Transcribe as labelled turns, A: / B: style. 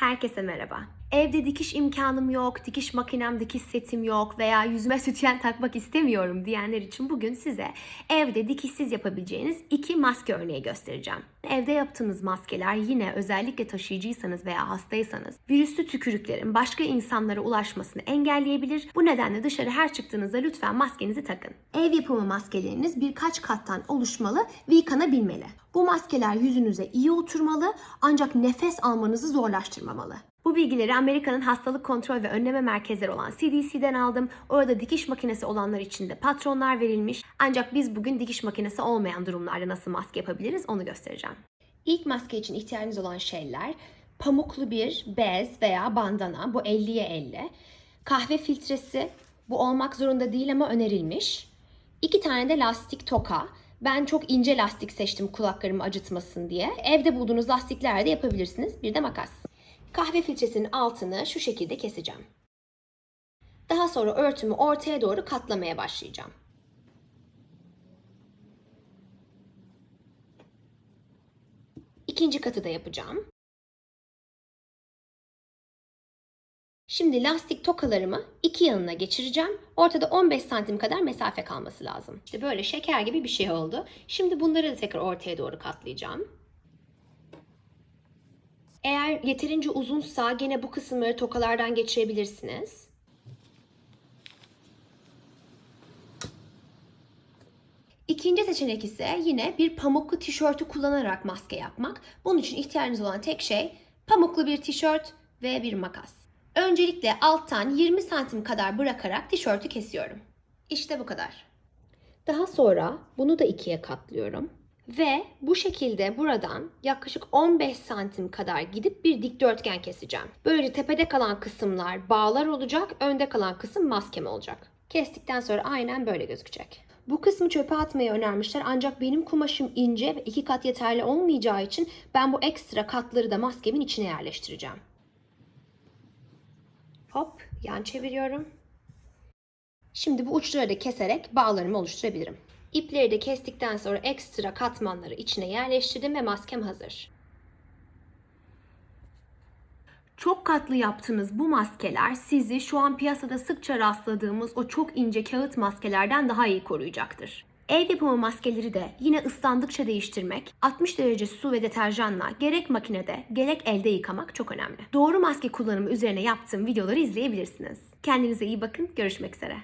A: Herkese merhaba. Evde dikiş imkanım yok, dikiş makinem, dikiş setim yok veya yüzüme sütyen takmak istemiyorum diyenler için bugün size evde dikişsiz yapabileceğiniz iki maske örneği göstereceğim. Evde yaptığınız maskeler yine özellikle taşıyıcıysanız veya hastaysanız virüslü tükürüklerin başka insanlara ulaşmasını engelleyebilir. Bu nedenle dışarı her çıktığınızda lütfen maskenizi takın. Ev yapımı maskeleriniz birkaç kattan oluşmalı ve yıkanabilmeli. Bu maskeler yüzünüze iyi oturmalı ancak nefes almanızı zorlaştırmamalı. Bu bilgileri Amerika'nın Hastalık Kontrol ve Önleme Merkezleri olan CDC'den aldım. Orada dikiş makinesi olanlar için de patronlar verilmiş. Ancak biz bugün dikiş makinesi olmayan durumlarda nasıl maske yapabiliriz onu göstereceğim. İlk maske için ihtiyacınız olan şeyler pamuklu bir bez veya bandana. Bu 50'ye 50. Kahve filtresi. Bu olmak zorunda değil ama önerilmiş. İki tane de lastik toka. Ben çok ince lastik seçtim kulaklarımı acıtmasın diye. Evde bulduğunuz lastiklerle de yapabilirsiniz. Bir de makas. Kahve filtresinin altını şu şekilde keseceğim. Daha sonra örtümü ortaya doğru katlamaya başlayacağım. İkinci katı da yapacağım. Şimdi lastik tokalarımı iki yanına geçireceğim. Ortada 15 santim kadar mesafe kalması lazım. İşte böyle şeker gibi bir şey oldu. Şimdi bunları da tekrar ortaya doğru katlayacağım. Eğer yeterince uzunsa gene bu kısımları tokalardan geçirebilirsiniz. İkinci seçenek ise yine bir pamuklu tişörtü kullanarak maske yapmak. Bunun için ihtiyacınız olan tek şey pamuklu bir tişört ve bir makas. Öncelikle alttan 20 santim kadar bırakarak tişörtü kesiyorum. İşte bu kadar. Daha sonra bunu da ikiye katlıyorum. Ve bu şekilde buradan yaklaşık 15 santim kadar gidip bir dikdörtgen keseceğim. Böylece tepede kalan kısımlar bağlar olacak, önde kalan kısım maskem olacak. Kestikten sonra aynen böyle gözükecek. Bu kısmı çöpe atmayı önermişler ancak benim kumaşım ince ve iki kat yeterli olmayacağı için ben bu ekstra katları da maskemin içine yerleştireceğim. Hop yan çeviriyorum. Şimdi bu uçları da keserek bağlarımı oluşturabilirim. İpleri de kestikten sonra ekstra katmanları içine yerleştirdim ve maskem hazır. Çok katlı yaptığınız bu maskeler sizi şu an piyasada sıkça rastladığımız o çok ince kağıt maskelerden daha iyi koruyacaktır. Ev yapımı maskeleri de yine ıslandıkça değiştirmek, 60 derece su ve deterjanla gerek makinede gerek elde yıkamak çok önemli. Doğru maske kullanımı üzerine yaptığım videoları izleyebilirsiniz. Kendinize iyi bakın, görüşmek üzere.